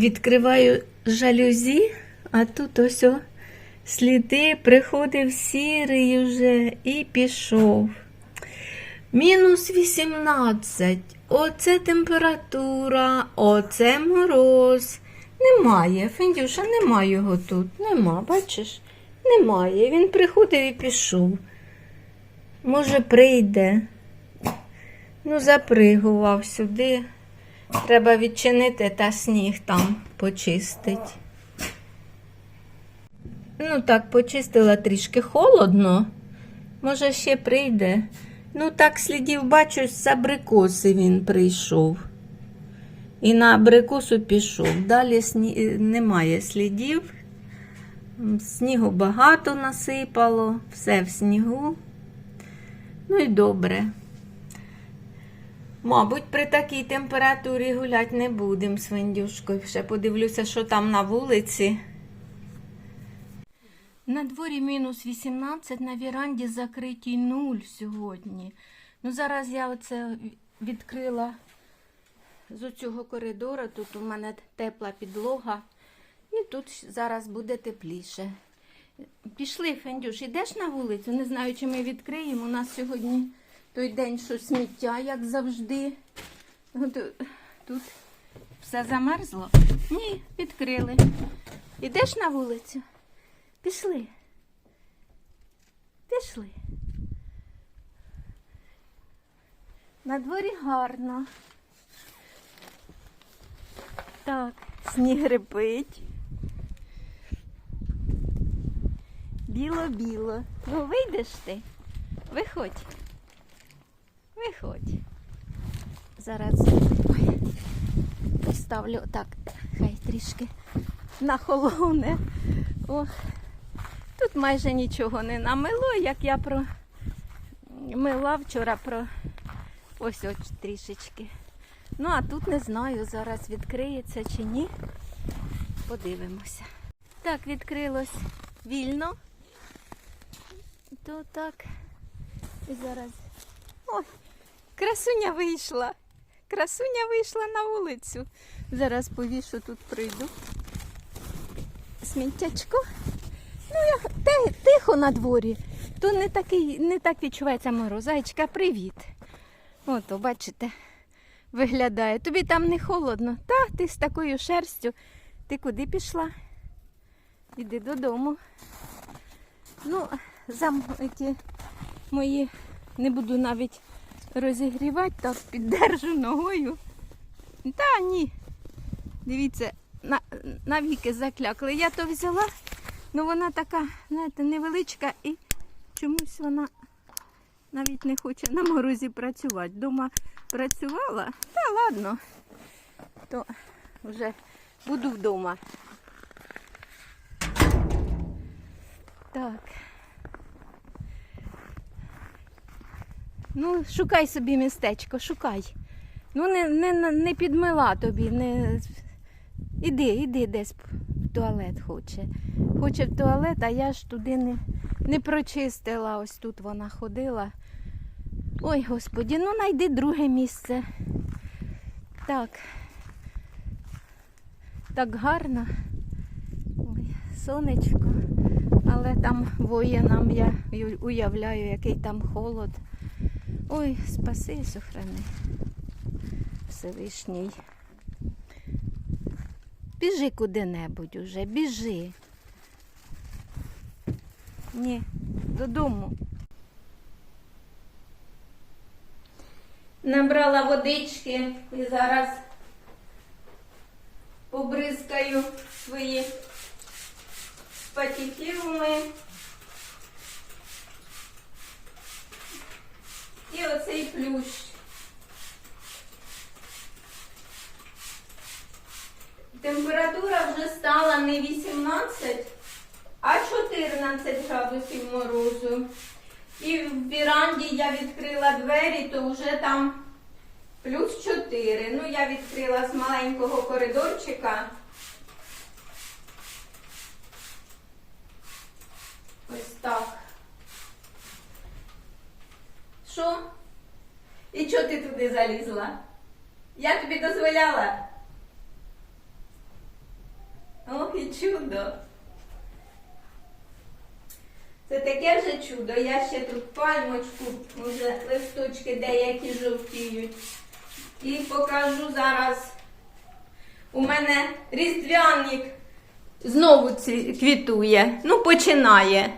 Відкриваю жалюзі, а тут ось о, сліди, приходив сірий вже і пішов. Мінус 18. Оце температура, оце мороз. Немає, Фендюша, немає його тут. Нема, бачиш? Немає. Він приходив і пішов. Може, прийде. Ну, запригував сюди. Треба відчинити та сніг там почистить. Ну так, почистила трішки холодно. Може, ще прийде. Ну, так слідів бачу, з абрикоси він прийшов. І на абрикосу пішов. Далі сні... немає слідів. Снігу багато насипало, все в снігу. Ну і добре. Мабуть, при такій температурі гуляти не будемо з Вендюшкою. Ще подивлюся, що там на вулиці. На дворі мінус 18, на віранді закритій нуль сьогодні. Ну, зараз я оце відкрила з цього коридору. Тут у мене тепла підлога. І тут зараз буде тепліше. Пішли, Фендюш, ідеш на вулицю? Не знаю, чи ми відкриємо. У нас сьогодні той день, що сміття, як завжди. Е, Тут все замерзло. Ні, відкрили. Ідеш на вулицю? Пішли. Пішли. На дворі гарно. Так, сніг репить. Біло-біло. Ну, вийдеш ти? Виходь. Виходь. Зараз ой, поставлю так, хай трішки нахолоне. Ох, тут майже нічого не намило, як я про мила вчора про ось ось трішечки. Ну, а тут не знаю, зараз відкриється чи ні. Подивимося. Так, відкрилось вільно. То так. І зараз. Ой, красуня вийшла. Красуня вийшла на вулицю. Зараз повішу тут прийду. Сміттячко. Ну, я тихо на дворі. То не, такий, не так відчувається мороз. Привіт. Ото, бачите, виглядає. Тобі там не холодно. Та, ти з такою шерстю. Ти куди пішла? Іди додому. Ну, зам ті мої не буду навіть розігрівати, так піддержу ногою. Та ні. Дивіться, на, навіки заклякли. Я то взяла, ну вона така, знаєте, невеличка і чомусь вона навіть не хоче на морозі працювати. Дома працювала, та ладно, то вже буду вдома. Так. Ну, шукай собі містечко, шукай. Ну, не, не, не підмила тобі, не. Іди, іди десь в туалет хоче. Хоче в туалет, а я ж туди не, не прочистила. Ось тут вона ходила. Ой, господі, ну найди друге місце. Так. Так гарно. Ой, сонечко. Але там воє нам, я уявляю, який там холод. Ой, спаси і сохрани. Всевишній. Біжи куди-небудь уже, біжи. Ні, додому. Набрала водички і зараз побризкаю свої патіфіруми. І оцей плющ. Температура вже стала не 18, а 14 градусів морозу. І в віранді я відкрила двері, то вже там плюс 4. Ну, я відкрила з маленького коридорчика. Ось так. Що? І чого ти туди залізла? Я тобі дозволяла? Ох, і чудо. Це таке вже чудо. Я ще тут пальмочку, вже листочки деякі жовтіють. І покажу зараз. У мене різдвяник знову квітує. Ну, починає.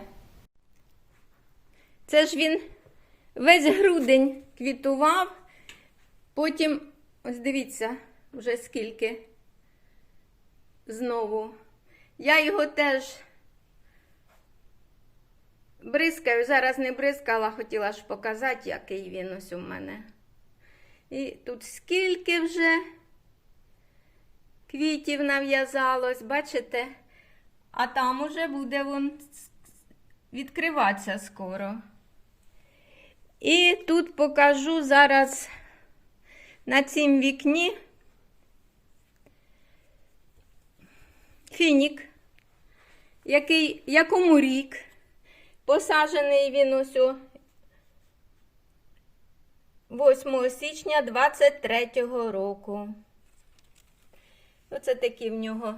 Це ж він весь грудень квітував. Потім, ось дивіться, вже скільки знову. Я його теж бризкаю. Зараз не бризкала, хотіла ж показати, який він ось у мене. І тут скільки вже квітів нав'язалось, бачите? А там уже буде вон відкриватися скоро. І тут покажу зараз на цім вікні фінік, який, якому рік. Посаджений він ось у 8 січня 23-го року. Оце такі в нього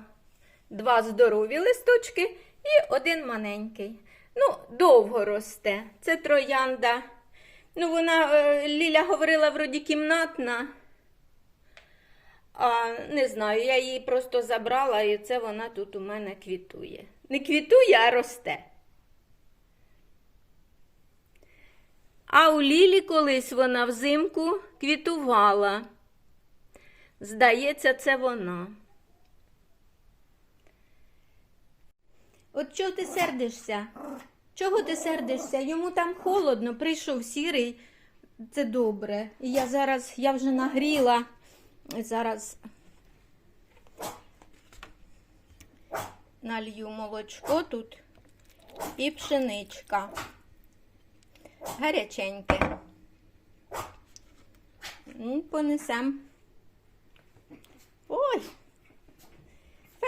два здорові листочки і один маленький. Ну, довго росте. Це троянда. Ну, вона, е, Ліля говорила, вроді кімнатна. А, не знаю, я її просто забрала, і це вона тут у мене квітує. Не квітує, а росте. А у Лілі колись вона взимку квітувала. Здається, це вона. От чого ти сердишся? Чого ти сердишся? Йому там холодно, прийшов сірий, це добре. І я зараз, я вже нагріла. Зараз налью молочко тут і пшеничка. Гаряченьке. М, Понесем. Ой!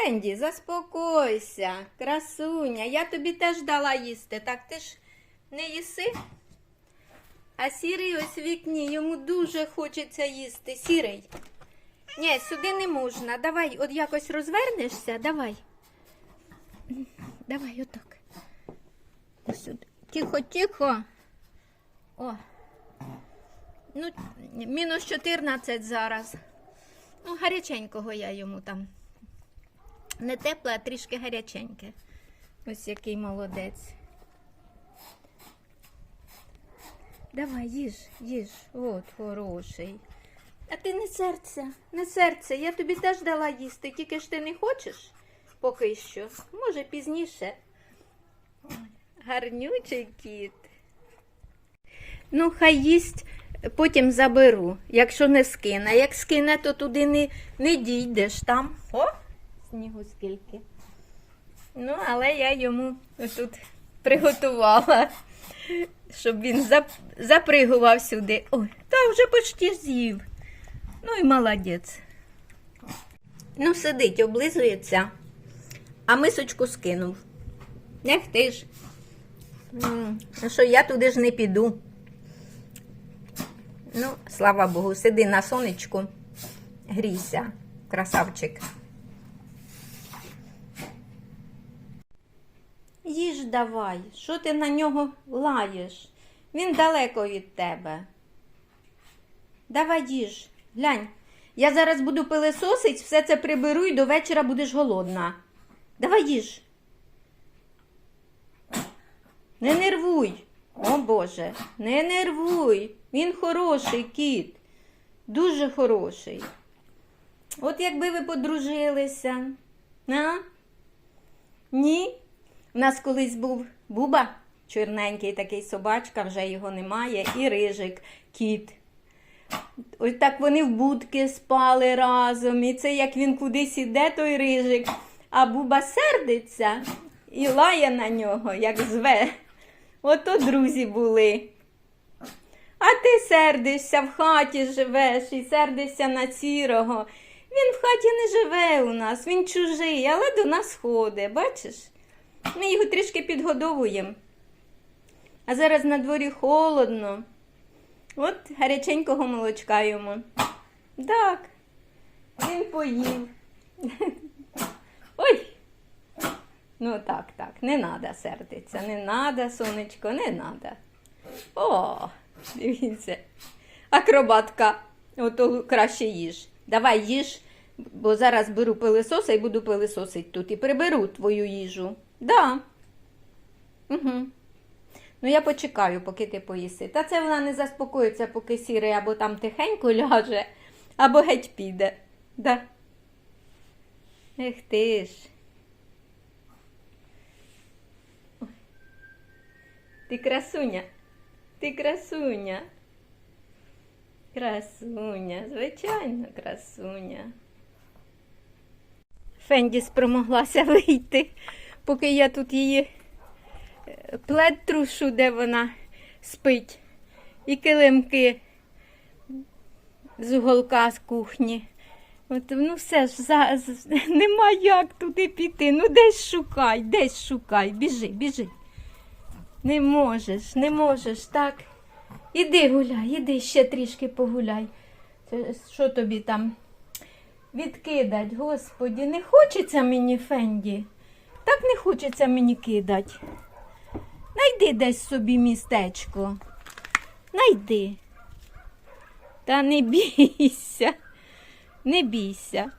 Фенді, заспокойся, красуня. Я тобі теж дала їсти, так ти ж не їси? А сірий ось в вікні, йому дуже хочеться їсти. Сірий. Ні, сюди не можна. Давай, от якось розвернешся, давай. Давай, отак. Тихо, тихо. О. Ну, мінус 14 зараз. Ну, гаряченького я йому там. Не тепле, а трішки гаряченьке. Ось який молодець. Давай, їж, їж. От хороший. А ти не серце, не серце. Я тобі теж дала їсти, тільки ж ти не хочеш поки що. Може, пізніше. Гарнючий кіт. Ну, хай їсть, потім заберу, якщо не скине. Як скине, то туди не, не дійдеш там. О, снігу скільки. Ну, але я йому тут приготувала, щоб він зап... запригував сюди. Ой, та вже почти з'їв. Ну і молодець. Ну, сидить, облизується, а мисочку скинув. Ех ти ж. Що я туди ж не піду. Ну, слава Богу, сиди на сонечку, грійся, красавчик. Їж давай, що ти на нього лаєш? Він далеко від тебе. Давай їж, глянь. Я зараз буду пилисосить, все це приберу і до вечора будеш голодна. Давай їж. Не нервуй. О Боже, не нервуй. Він хороший кіт. Дуже хороший. От якби ви подружилися. А? Ні? У нас колись був Буба, чорненький такий собачка, вже його немає, і рижик, кіт. Ось так вони в будки спали разом. І це як він кудись іде, той рижик, а Буба сердиться і лає на нього, як зве. Ото друзі були. А ти сердишся, в хаті живеш і сердишся на сірого. Він в хаті не живе у нас, він чужий, але до нас ходить, бачиш? Ми його трішки підгодовуємо. А зараз на дворі холодно. От гаряченького молочка йому. Так, він поїв. Ой, Ну так, так, не треба сердитися, не треба, сонечко, не треба. О, дивіться. Акробатка, ото краще їж. Давай їж, бо зараз беру пилисоса і буду пилисосити тут. І приберу твою їжу. Да. Угу. Ну, я почекаю, поки ти поїси. Та це вона не заспокоїться, поки сірий або там тихенько ляже, або геть піде. Да. Ех ти ж. Ти красуня. Ти красуня. Красуня, звичайно, красуня. Фенді спромоглася вийти, поки я тут її е, плед трушу, де вона спить, і килимки з уголка з кухні. От, ну все ж за, нема як туди піти. Ну десь шукай, десь шукай. Біжи, біжи. Не можеш, не можеш, так. Іди гуляй, іди ще трішки погуляй. Що тобі там відкидать, господі, не хочеться мені Фенді. Так не хочеться мені кидать. Найди десь собі містечко. Найди. Та не бійся, не бійся.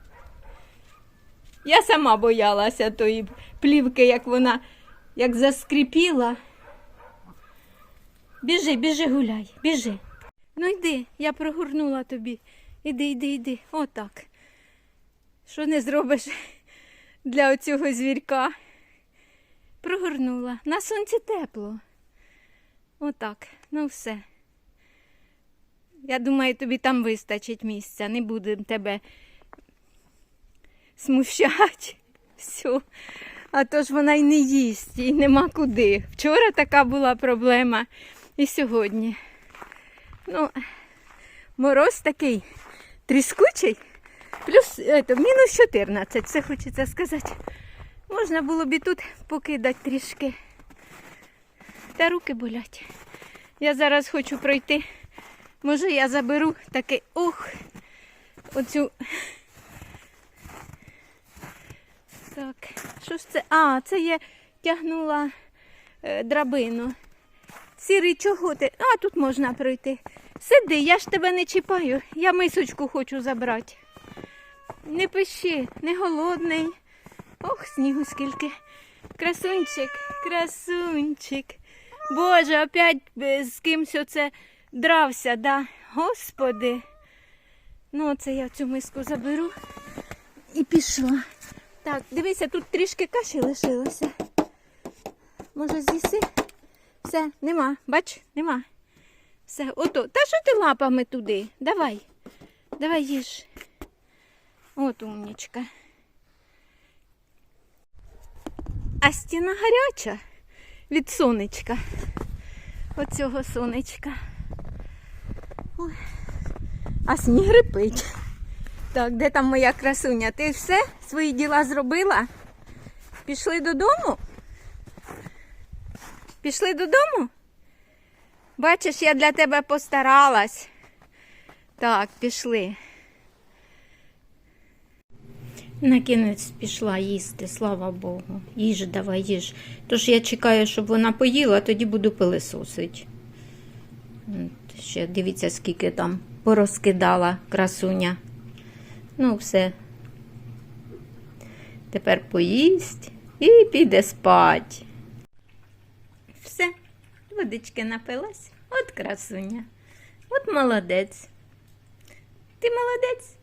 Я сама боялася тої плівки, як вона як заскріпіла. Біжи, біжи, гуляй, біжи. Ну йди, я прогорнула тобі. Іди, іди, іди. Отак. Що не зробиш для оцього звірка? Прогорнула. На сонці тепло. Отак. Ну все. Я думаю, тобі там вистачить місця. Не будемо тебе смущати. Все. А то ж вона й не їсть, і нема куди. Вчора така була проблема і сьогодні. Ну, мороз такий тріскучий, плюс ето, мінус 14, це хочеться сказати. Можна було б і тут покидати трішки. Та руки болять. Я зараз хочу пройти. Може, я заберу такий ух, оцю. Так, що ж це? А, це я тягнула е, драбину. Сірий, чого ти? А, тут можна пройти. Сиди, я ж тебе не чіпаю. Я мисочку хочу забрати. Не пиши, не голодний. Ох, снігу скільки. Красунчик, красунчик. Боже, опять е, з кимсь оце дрався, да? Господи. Ну, оце я цю миску заберу і пішла. Так, дивися, тут трішки каші лишилося. Може, з'їси? Все, нема. Бач, нема. Все, ото. Та що ти лапами туди? Давай. Давай їж. От умнічка. А стіна гаряча від сонечка. Оцього сонечка. Ой. А сніг рипить. Так, де там моя красуня? Ти все? Свої діла зробила? Пішли додому? Пішли додому? Бачиш, я для тебе постаралась. Так, пішли. Накінець пішла їсти, слава Богу. Їж, давай їж. Тож я чекаю, щоб вона поїла, тоді буду пилисосить. Ще дивіться, скільки там порозкидала красуня. Ну, все. Тепер поїсть і піде спать. Все, водички напилась. От красуня. От молодець. Ти молодець.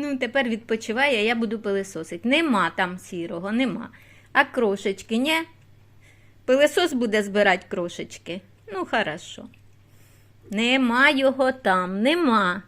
Ну, тепер відпочивай, а я буду пилисосить. Нема там сірого, нема. А крошечки, ні? Пилисос буде збирати крошечки. Ну, хорошо. Нема його там, нема.